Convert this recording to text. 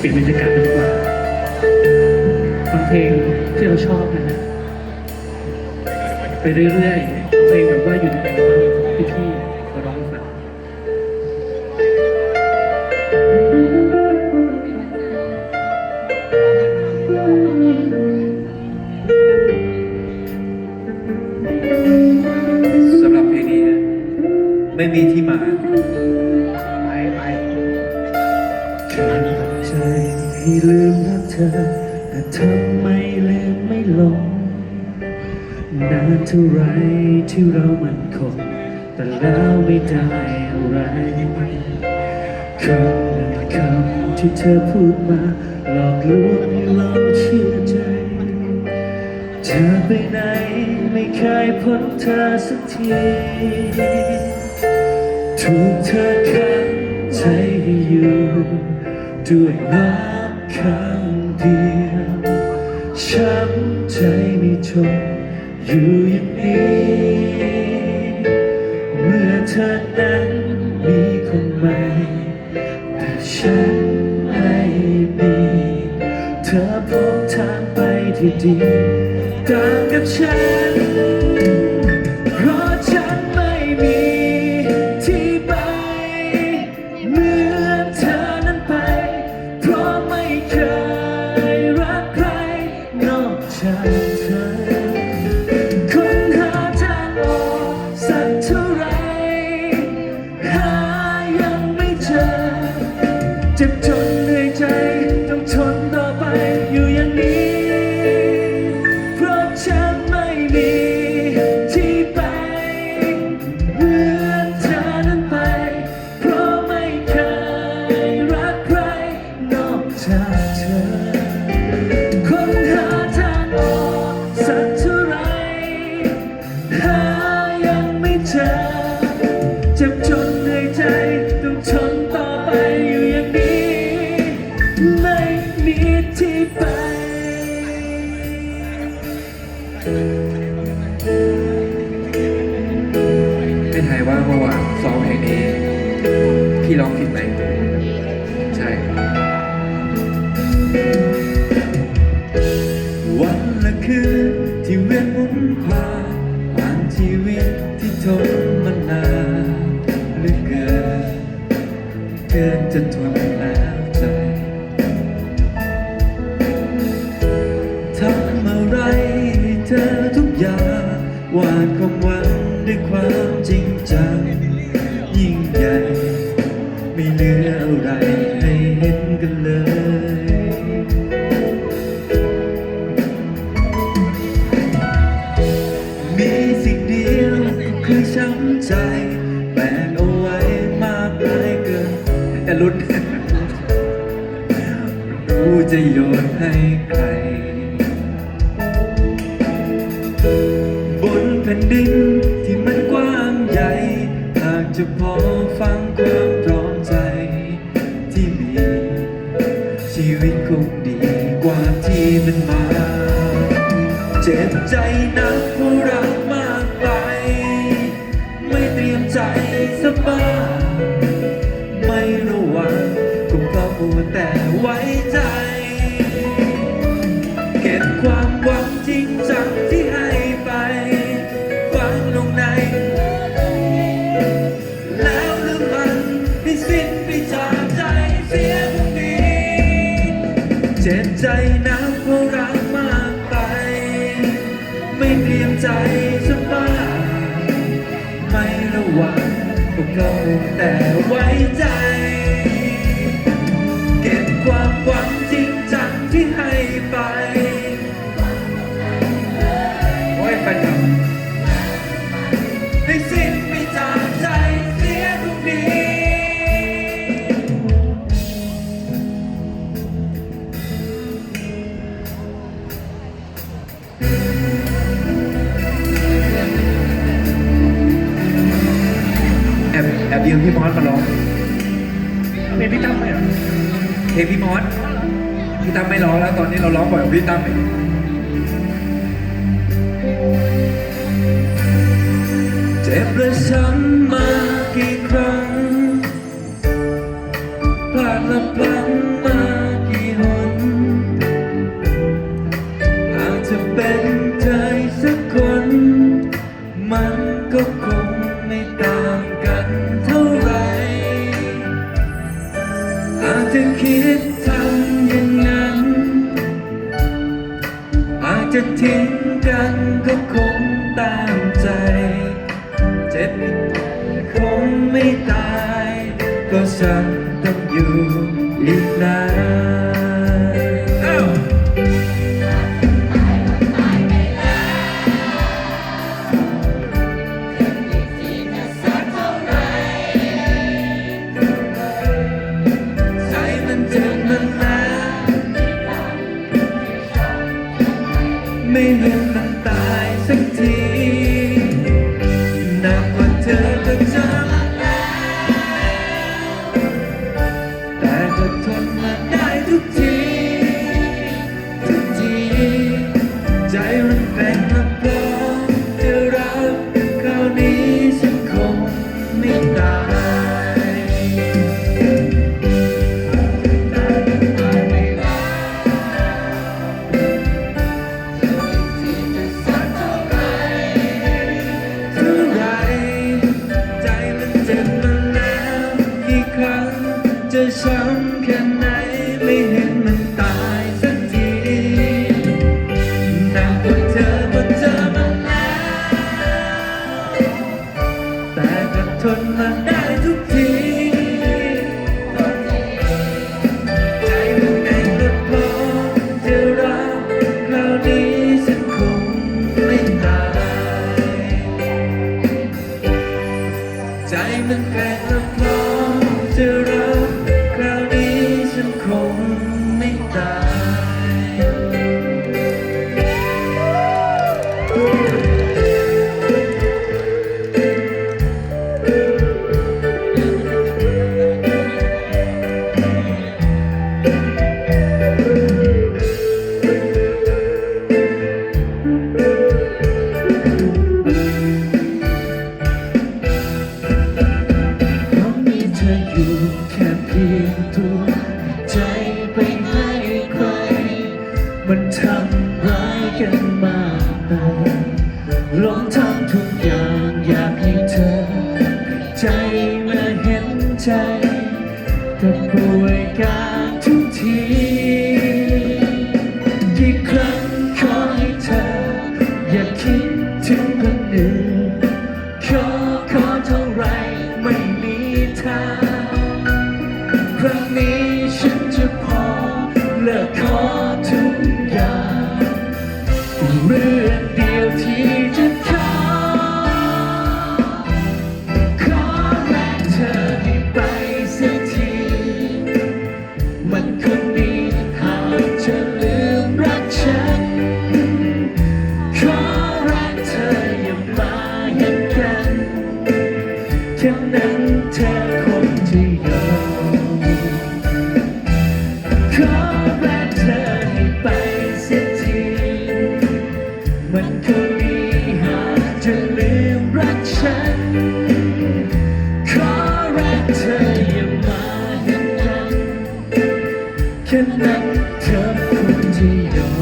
เปลี่ยนบรรยากาศกันดีกว่าฟังเพลงที่เราชอบนะฮะไปเรื่อยๆเพลงแบบว่าอยู่ในอัลบั้มของพี่ๆมาร้องฟังส ลืมรักเธอ แต่ทำไมลืมไม่ลง นานเท่าไรที่เรามันคง แต่แล้วไม่ได้อะไรคำนั้นคำที่เธอพูดมา หลอกลวงให้เราเชื่อใจ เธอไปไหนไม่เคยพ้นเธอสักทีถูกเธอขังใจให้อยู่ด้วย รักครั้งเดียวช้ำใจไม่จบอยู่อย่างนี้ เมื่อเธอนั้นมีคนใหม่แต่ฉันไม่มี เธอพบทางไปที่ดีต่างกับฉัน จ็บจนเหนื่อยใจต้องทนต่อไปอยู่อย่างนี้ เพราะฉันไม่มีที่ไปเหมือนเธอนั้นไป เพราะไม่เคยรักใครนอกจากเธอ ไม่ทายว่าเมื่อวานซ้อมเพลงนี้พี่ร้องผิดไหมใช่ วันละคืนที่เวียนหมุนผ่านผ่านชีวิตที่ทนมานานเหลือเกินเกินจะทน จริงจังยิ่งใหญ่ ไม่เหลืออะไรให้เห็นกันเลย มีสิ่งเดียวคือช้ำใจแบกเอาไว้มากมายเกินแต่ลุ้นรู้จะโยนให้ใคร วิตคงดีกว่าที่เป็นมา เจ็บใจนักเพราะรักมากไป ไม่เตรียมใจสบาย ก็แต่ไว้ใจ แอบแอบยืมพี่มอสมาร้องเป็นพี่ตั้มไหมอะเพลงพี่มอสพี่ตั้มไม่ร้องแล้วตอนนี้เราร้องบ่อยกว่าพี่ตั้มอีกเจ็บและช้ำมากี่ครั้งพลาดและพลั้งมากี่ อาจจะคิดทำอย่างนั้น อาจจะทิ้งกันก็คงตามใจ เจ็บคงไม่ตาย ก็ฉันต้องอยู่อีกนาน 没脸 ร้ายกันมากไปลงทำทุกอย่างอยากให้เธอ ใจมาเห็นใจแต่ป่วยการทุกทีกี่ครั้งขอให้เธอ อย่าคิดถึงคนอื่น แค่นั้นเธอเป็นคนที่โดน